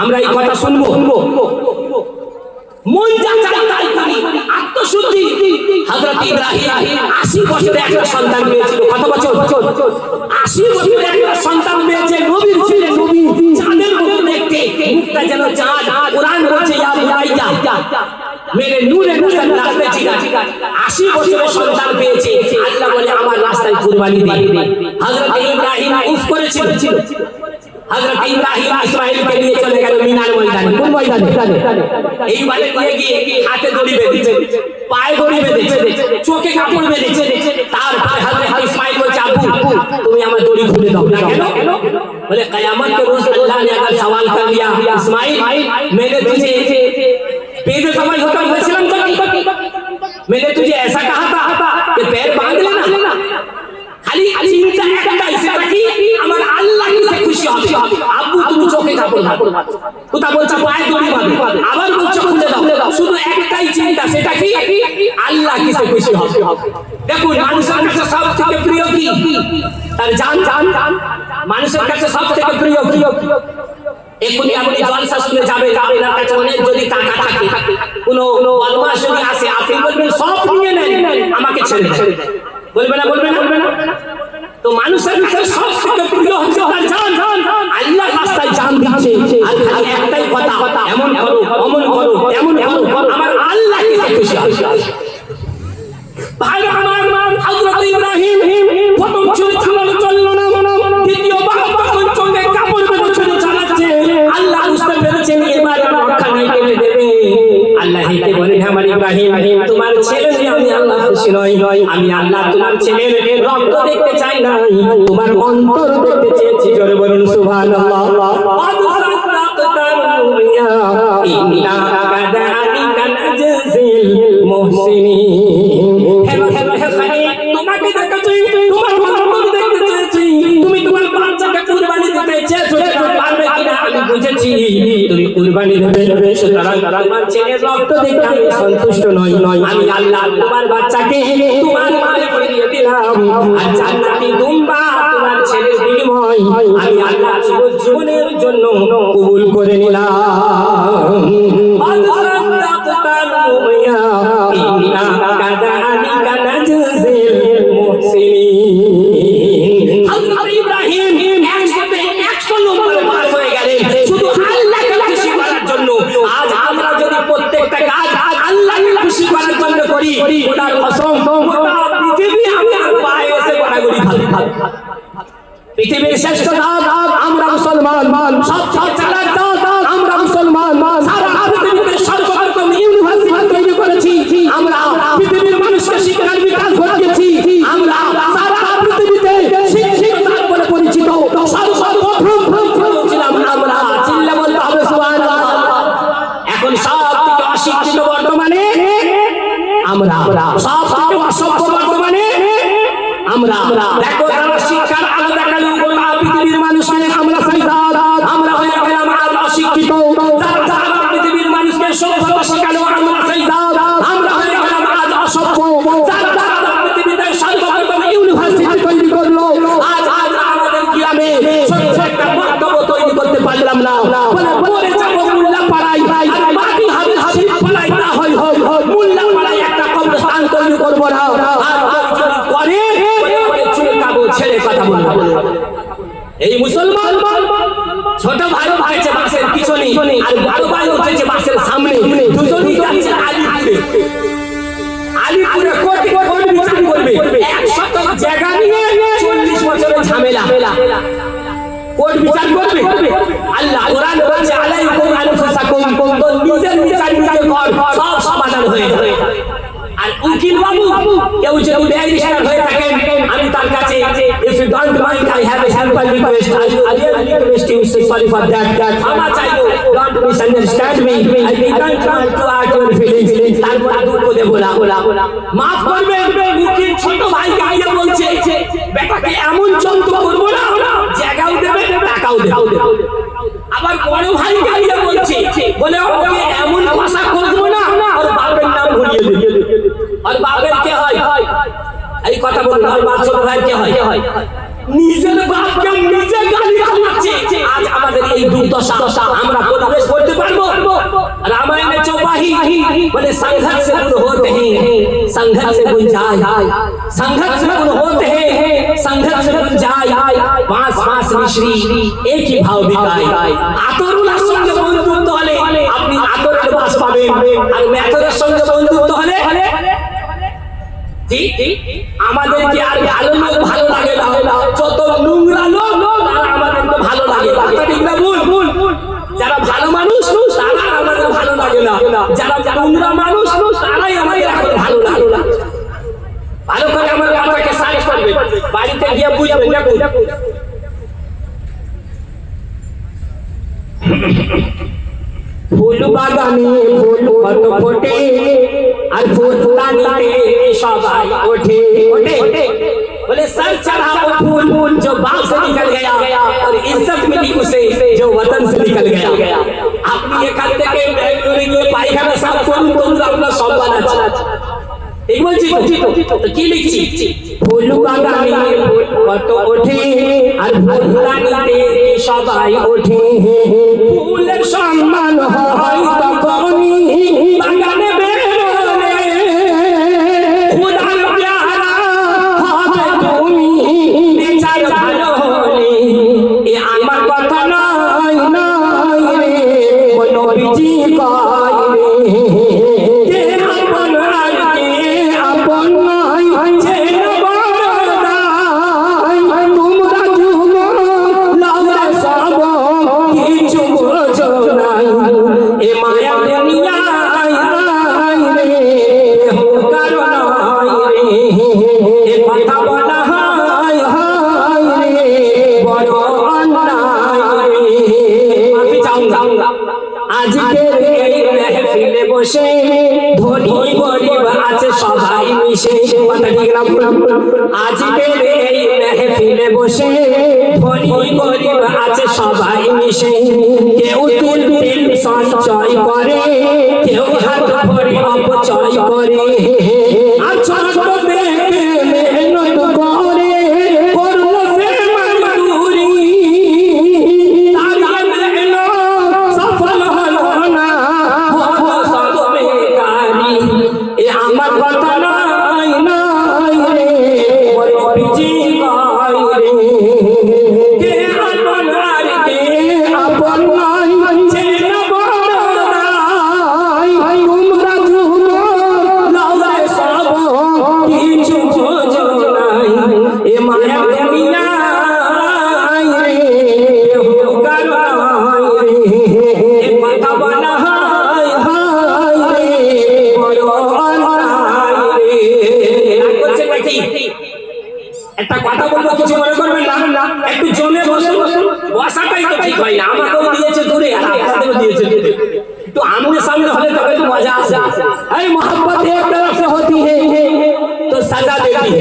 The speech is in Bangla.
আমরা এই কথা শুনব। মন যা চায় তাই করি। আত্মশুদ্ধি। হযরত ইব্রাহিম 80 বছরে একটা সন্তান পেয়েছিল। কত বছর? 80 বছরে একটা সন্তান পেয়েছে। দেখতে। যেন চাঁদ। কোরআন বলছে, ইয়া বুনাইয়া মেরে নূরে নূরে রাস্তায় জিগা 80 বছরে সন্তান পেয়েছে। রাস্তায় কুরবানি দে হযরত ইব্রাহিম উফ করেছিল হযরত ইব্রাহিম ইসমাঈলকে নিয়ে চলে গেল মিনার ময়দানে কোন ময়দানে এইবারে নিয়ে গিয়ে হাতে দড়ি বেঁধেছে পায়ে দড়ি বেঁধেছে চোখে কাপড় বেঁধেছে তারপর হযরত ইসমাঈল বলছে আব্বু তুমি আমার দড়ি খুলে দাও না কেন बोले कयामत के रोज अल्लाह ने अगर सवाल कर लिया इस्माइल मैंने तुझे बेदे समझ होकर এক্ষুনি আপনি যদি টাকা থাকে, কোনো বদমাস যদি আসে, আপনি বলবেন, সব নিয়ে নেন, আমাকে ছেড়ে বলবে না বলবে না? তো মানুষের কাছে চাচ্ছি নয়। আমি আল্লাহ তোমার ছেলের রক্ত দেখতে চাই না। তোমার অন্তর দেখতে চেয়েছি জোরে বলুন, সুবহানাল্লাহ। ইন্না তোমার ছেলের রক্ত দেখে আমি সন্তুষ্ট নই নই আমি আল্লাহ তোমার বাচ্চাকে তোমার মায়ে ফিরিয়ে দিলাম। আর জান্নাতি দুম্বা তোমার ছেলের বিনিময় আমি আল্লাহ জীবনের জন্য কবুল করে নিলাম। করি খোদার কসম গোটা পৃথিবী আমার পায়ে এসে গড়াগড়ি খাবে পৃথিবীর শ্রেষ্ঠ দাগ আমরা মুসলমান। সব সব আমরা সব থেকে অসভ্য বর্তমানে আমরা। দেখো তারা শিক্ষার আলো দেখাল গোটা পৃথিবীর মানুষকে কথা বলব এই মুসলমান ছোট ভাই ভাইছে বাসের পিছনে আর বড় ভাই উঠেছে বাসের সামনে। দুজনই যাচ্ছে আলিপুরে। আলিপুরে কোটি কোটি বিচার করবে। এক শতক জায়গা নিয়ে চল্লিশ বছরের ঝামেলা। কোর্ট বিচার করবে। আল্লাহ কোরআন বলছে আলাইকুম আনফুসাকুম তো নিজের বিচার কর সব সমাধান হয়ে যাবে। আর উকিল বাবু কেউ যদি ব্যারিস্টার হয়ে থাকেন আমি তার কাছে দ্যাট ক্ষমা চাইব don't misunderstand me I didn't want to hurt your feelings তারপর দুঃখ দেবো না মাফ করবেন। উকিল ছোট ভাইকে আইয়া বলছে বেটাকে এমন যন্ত্র করব না। জায়গাও দেবে টাকাও দেবে। আবার বড় ভাই গাইয়া বলছে। বলে ওকে এমন ভাষা করব না। ওর বাপের নাম ভুলিয়ে দেবে। আর বাপের কে হয়? এই কথা বলুন আর বাদ ছোট ভাই কে হয়? নিজের বাপকে নিজে গালি খাওয়াচ্ছে এই দুর্দশা আমরা পরিবেশ করতে পারব? রামায়ণে চৌপাহি মানে বলে সংঘর্ষ হতে সংঘর্ষ গুণ যায়। সংঘর্ষ হতে সংঘর্ষ গুণ যায়। পাঁচ পাঁচ মিশ্রি একই ভাব বিকায় আতরুলার সঙ্গে বন্ধুত্ব হলে আপনি আতরের বাস পাবেন। আর ম্যাথরের সঙ্গে বন্ধুত্ব হলে? আমাদেরকে আর ভালো লাগে না। যত নোংরা লোক আমাদেরকে ভালো লাগে। ফুল বাগানে ফুল কত ফোটে আর ফুল দানিতে সবাই ওঠে ওঠে बोले सर चढ़ा वो फूल फूल जो बाग से निकल गया और इज्जत मिली उसे जो वतन से निकल गया আপনি এখান থেকে ব্যাঙ্গালোরে গিয়ে পায়খানা সাফ করুন তোমরা আপনার সম্মান আছে ঠিক বলছি তো তো কি লিখছি ফুল বাগানে ফুল কত ওঠে, আর দানিতে সবাই ওঠে? ফুলের সম্মান হয় তখনই বাগানে ভালো আমার কথা নয় নয় রে নবীজি রে। বসে ধনী গরিব আছে সবাই মিশে। কথা ঠিক না ভুল? আজকের এই মেহফিলে বসে ধনী গরিব আছে সবাই মিশে। কেউ তিল তিল সঞ্চয় করে কেউ হাত ভরে অপচয় করে। কথা একটা কথা বলবো কিছু মনে করবেন না একটু জমে বসে বসুন বসাটাই তো ঠিক হয় না আমাকে দিয়েছে দূরে আর আপনাদেরও দিয়েছে দূরে তো आमने সামনে হলে তবে তো মজা आता এই मोहब्बत এক तरफ़ से होती है तो सजा देती है